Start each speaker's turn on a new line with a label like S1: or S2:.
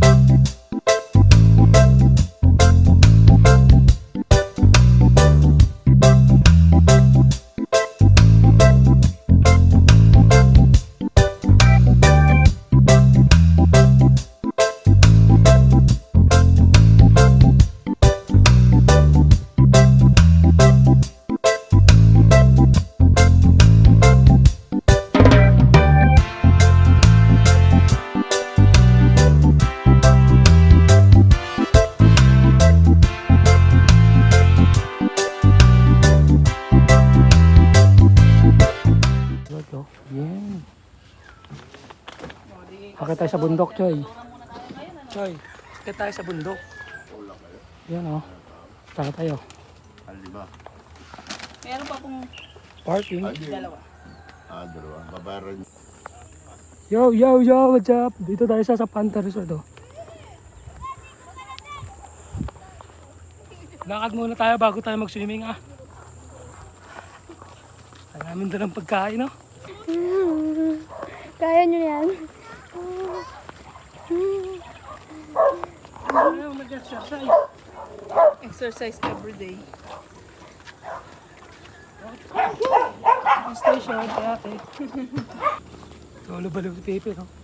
S1: Thank you. Akit tayo sa bundok, Choy. Choy, akit tayo sa bundok. Yan oh. Taka tayo.
S2: Alima.
S3: Meron pa pong
S1: Parking.
S3: dalawa.
S2: Ah, dalawa. Babayaran
S1: Yo, yo, yo, what's up? Dito tayo sa, sa Panther Resort oh. Lakad muna tayo bago tayo mag-swimming ah. Kaya namin doon ang pagkain no?
S4: Kaya nyo yan.
S3: Exercise every day.
S1: Ang station, ate. Lolo balo si Pepe no?